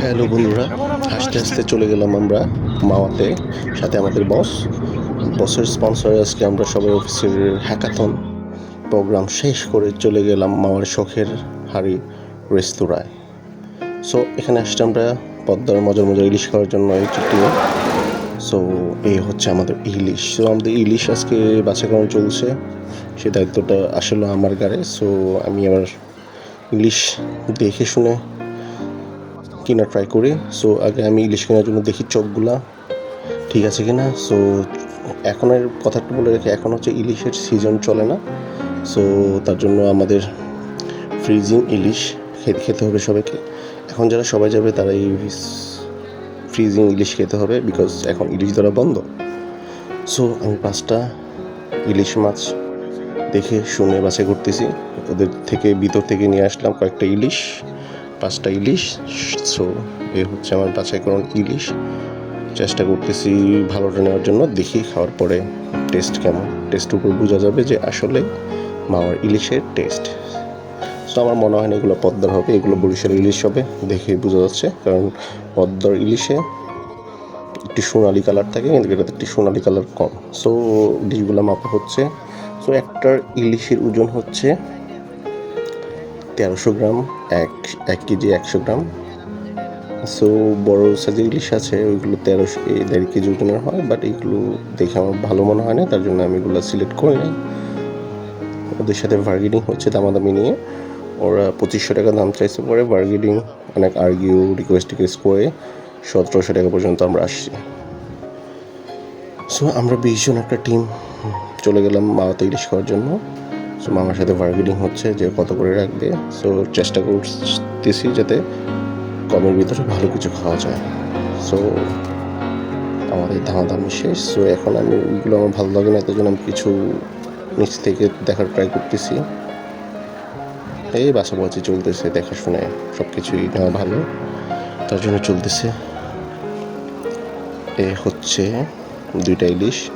Hello বন্ধুরা আস্তে আস্তে চলে গেলাম আমরা মাওয়াতে, সাথে আমাদের বস। বসের স্পন্সরে আজকে আমরা সবাই অফিসের হ্যাকাথন প্রোগ্রাম শেষ করে চলে গেলাম মাওয়ার শখের হাড়ি রেস্তোরাঁয়। সো এখানে আসতে আমরা পদ্মার মজার মজার ইলিশ খাওয়ার জন্য এই ছুটিও সো এই হচ্ছে আমাদের ইলিশ। সো আমাদের ইলিশ আজকে বাছাকরণ চলছে। সে দায়িত্বটা আসলে আমার গাড়ে সো আমি আবার ইলিশ দেখে শুনে কিনা ট্রাই করি। সো আগে আমি ইলিশ কেনার জন্য দেখি চোখগুলা। ঠিক আছে কিনা? সো এখনের কথা একটু বলে রাখি, এখন হচ্ছে ইলিশের সিজন চলে না। সো তার জন্য আমাদের ফ্রিজিং ইলিশ খেতে খেতে হবে সবাইকে। এখন যারা সবাই যাবে, তারা এই ফ্রিজিং ইলিশ খেতে হবে বিকজ এখন ইলিশ ধরা বন্ধ। সো আমি পাঁচটা ইলিশ মাছ দেখে, শুনে বাসে ঘুরতেছি। ওদের থেকে ভিতর থেকে নিয়ে আসলাম কয়েকটা ইলিশ পাঁচটা ইলিশ, সো এ হচ্ছে আমার বাছাইকরণ ইলিশ। চেষ্টা করতেছি ভালোটা নেওয়ার জন্য, দেখি খাওয়ার পরে টেস্ট কেমন। টেস্ট উপর বোঝা যাবে যে আসলে মামার ইলিশের টেস্ট সো আমার মনে হয় না এগুলো পদ্মার হবে, এগুলো বরিশাল ইলিশ হবে, দেখে বোঝা যাচ্ছে। কারণ পদ্মার ইলিশে একটি সোনালি কালার থাকে, কিন্তু এটাতে একটি সোনালি কালার কম। সো ডিশগুলো মাপা হচ্ছে। সো একটার ইলিশের ওজন হচ্ছে তেরোশো গ্রাম, এক এক কেজি একশো গ্রাম। সো বড় সাইজের ইলিশ আছে, ওইগুলো তেরোশো দেড় কেজি ওজনের হয় বাট এইগুলো দেখে আমার ভালো মনে হয় না, তার জন্য আমি এগুলো সিলেক্ট করি নাই। ওদের সাথে বার্গেনিং হচ্ছে দামাদামি নিয়ে। ওরা পঁচিশশো টাকা দাম চাইছে পরে বার্গেনিং অনেক আর্গিউ রিকোয়েস্ট টিকোয়েস্ট করে সতেরোশো টাকা পর্যন্ত আমরা আসছি। সো আমরা বিশ জন একটা টিম চলে গেলাম মাওয়াতে ইলিশ খাওয়ার জন্য। সো মামার সাথে বার্গেনিং হচ্ছে যে কত করে রাখবে? সো চেষ্টা করতেছি যাতে কমের ভিতরে ভালো কিছু খাওয়া যায়। সো আমাদের দামাদামি শেষ। সো এখন আমি ওইগুলো আমার ভালো লাগে না জন্য আমি কিছু নিচ থেকে দেখার ট্রাই করতেছি। এই বাসাবাসি চলতেছে, দেখাশুনে সব কিছুই নেওয়া ভালো। তার জন্য চলতেছে। এ হচ্ছে দুইটা ইলিশ।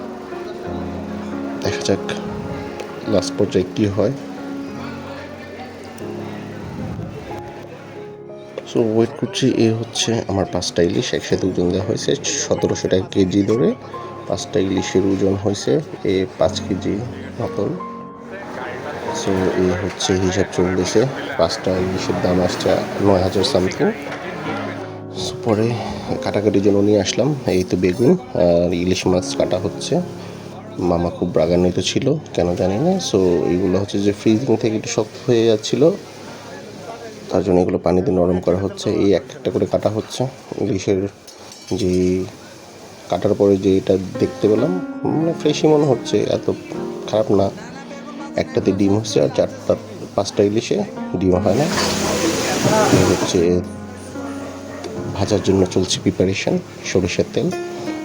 দেখা যাক। লাস্ট পর্যায়ে কী হয়? সো ওয়েট করছি, এ হচ্ছে আমার পাঁচটা ইলিশ, একসাথে ওজন দেওয়া হয়েছে সতেরোশো টাকা কেজি ধরে। পাঁচটা ইলিশের ওজন হয়েছে এ পাঁচ কেজি মতন। সো এ হচ্ছে হিসাব চলতেছে, পাঁচটা ইলিশের দাম আসছে নয় হাজার সামথিং পরে কাটাকাটির জন্য নিয়ে আসলাম, এই তো বেগুন আর ইলিশ মাছ কাটা হচ্ছে। মামা খুব রাগান্বিত ছিল, কেন জানি না। সো এইগুলো হচ্ছে যে ফ্রিজিং থেকে একটু শক্ত হয়ে যাচ্ছিল। তার জন্য এগুলো পানিতে নরম করা হচ্ছে। এই এক একটা করে কাটা হচ্ছে। ইলিশের যে কাটার পরে যে এটা দেখতে পেলাম মানে ফ্রেশই মনে হচ্ছে, এত খারাপ না। একটাতে ডিম হচ্ছে আর চারটা, পাঁচটা ইলিশে ডিম হয় না। হচ্ছে ভাজার জন্য চলছে প্রিপারেশন সরিষার তেল।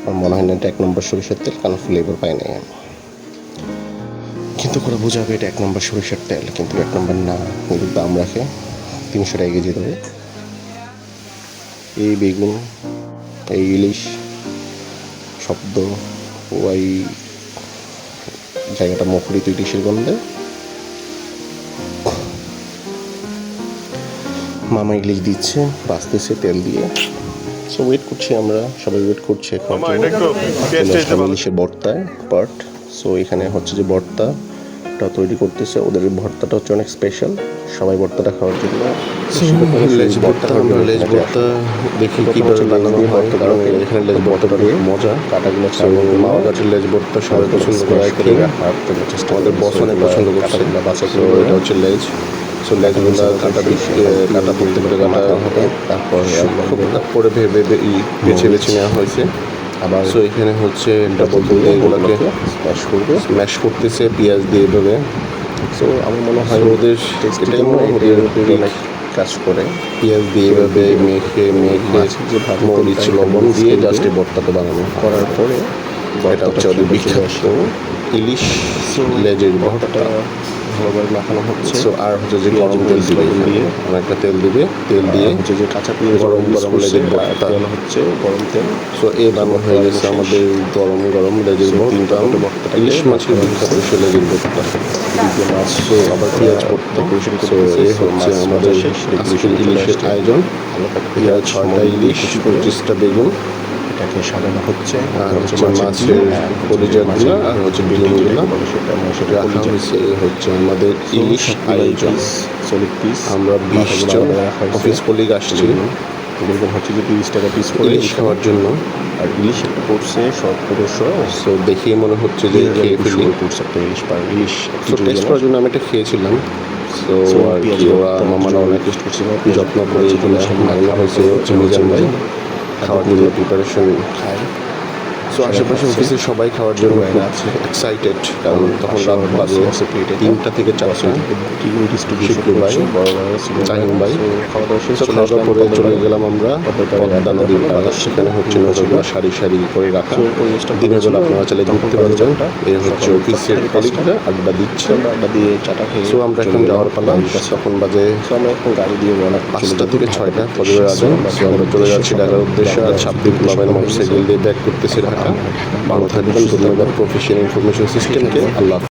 আমার মনে হয় না এটা এক নম্বর সরিষার তেল, কারণ ফ্লেভার পাই নাই আমি। কিন্তু করে বোঝাবে এটা এক নম্বর সরিষার তেল, কিন্তু এক নম্বর না। কিন্তু দাম রাখে তিনশো টাকা কেজি ধরে। এই বেগুন, এই ইলিশ, শব্দ, ওই জায়গাটা মুখরিত ইলিশের গন্ধে। মামা ইলিশ দিচ্ছে, বাঁচতেছে তেল দিয়ে। সো ওয়েট করছি আমরা সবাই ওয়েট করছি এখন ভর্তায় পার্ট সো এখানে হচ্ছে যে ভর্তাটা তৈরি করতেছে। ওদের ভর্তাটা হচ্ছে অনেক স্পেশাল সবাই ভর্তাটা খাওয়ার জন্য লেজ ভর্তা লেজ ভর্তা দেখি কীভাবে বানানো হয় কারণ এখানে লেজ ভর্তাটা মজা। কাটাগুলো মাওয়া গাছের লেজ ভর্তা সবাই পছন্দ করে করে চেষ্টা আমাদের বস অনেক পছন্দ করছে। বাচ্চা এটা হচ্ছে লেজ। সো লেজগুলো কাটা কাটা পড়তে পারে কাটা হবে তারপর পরে ভেবে বেছে বেছে নেওয়া হয়েছে। আবার সো এখানে হচ্ছে ডাবল দিয়ে এগুলোকে স্ম্যাশ করবে। স্ম্যাশ করতেছে পেঁয়াজ দিয়ে এভাবে সো আমার মনে হয় ওদের এটাই মনে হয় কাজ করে। পেঁয়াজ দিয়ে এভাবে মেখে মেখে যে মরিচ লবণ দিয়ে জাস্ট ভর্তাটা বানানো করার পরে এটা হচ্ছে ওদের বিখ্যাত। ইলিশ লেজের ভর্তা ভালোভাবে মাখানো হচ্ছে। সো আর হচ্ছে যে গরম তেল দিবে। দিয়ে। অনেকটা তেল দিবে। তেল দিয়ে হচ্ছে যে কাঁচা পেঁয়াজ গরম গরম লেজের ভর্তা। তেল হচ্ছে গরম তেল। সো এই বানানো হয়ে গেছে আমাদের গরম গরম লেজের ভর্তা। ইলিশ মাছের বিখ্যাত লেজের ভর্তা। মাছ। আবার পেঁয়াজ ডেকোরেশন তো এ হচ্ছে আমাদের আজকের ইলিশের আয়োজন। পেঁয়াজ ছয়টা ইলিশ পঁচিশটা বেগুন। এটাকে সাজানো হচ্ছে। আর হচ্ছে মাছের কলিজাগুলো আর হচ্ছে বেগুনগুলো সেটা রাখা হয়েছে হচ্ছে আমাদের ইলিশ আয়োজন সলিড পিস আমরা বিশ জন অফিস কলিগ আসছি। বেগুন হচ্ছে যে তিরিশ টাকা পিস করে খাওয়ার জন্য। আর ইলিশ একটা পড়ছে সব পনেরোশো তো দেখেই মনে হচ্ছে যে খেয়ে ফেলি। পড়ছে একটা ইলিশ পার ইলিশ টেস্ট করার জন্য আমি এটা খেয়েছিলাম। তো আর কি ওরা মামারা অনেক টেস্ট করছি যত্ন করে জিনিস বানানো হয়েছে হচ্ছে মিজান ভাই। খাওয়ার জন্য প্রিপারেশন খাই সো আশেপাশে অফিসে সবাই খাওয়ার জন্য আছে এক্সাইটেড কারণ তখন রাত বাজে তিনটা থেকে ভাই জাহিন ভাই খাওয়া দাওয়া করে চলে গেলাম আমরা। পদ্মা নদীর পাড়ে। সেখানে হচ্ছে নদীগুলো সারি সারি করে রাখা। দিনের বেলা আপনারা চাইলে ঘুরতে পারবেন। এর হচ্ছে অফিসের কলিগরা আড্ডা দিচ্ছে। আড্ডা দিয়ে চাটা খেয়ে সো আমরা এখন যাওয়ার পালা তখন বাজে আমরা এখন গাড়ি দিয়ে রওনা পাঁচটা থেকে ছয়টা। ফজরের আগে আমরা চলে যাচ্ছি ঢাকার উদ্দেশ্যে। আর সাবদ্বীপ ক্লাবের মোটরসাইকেল দিয়ে ব্যাক করতেছি ঢাকা। ভালো থাকবেন ধন্যবাদ প্রফেশনাল ইনফরমেশন সিস্টেমকে আল্লাহ।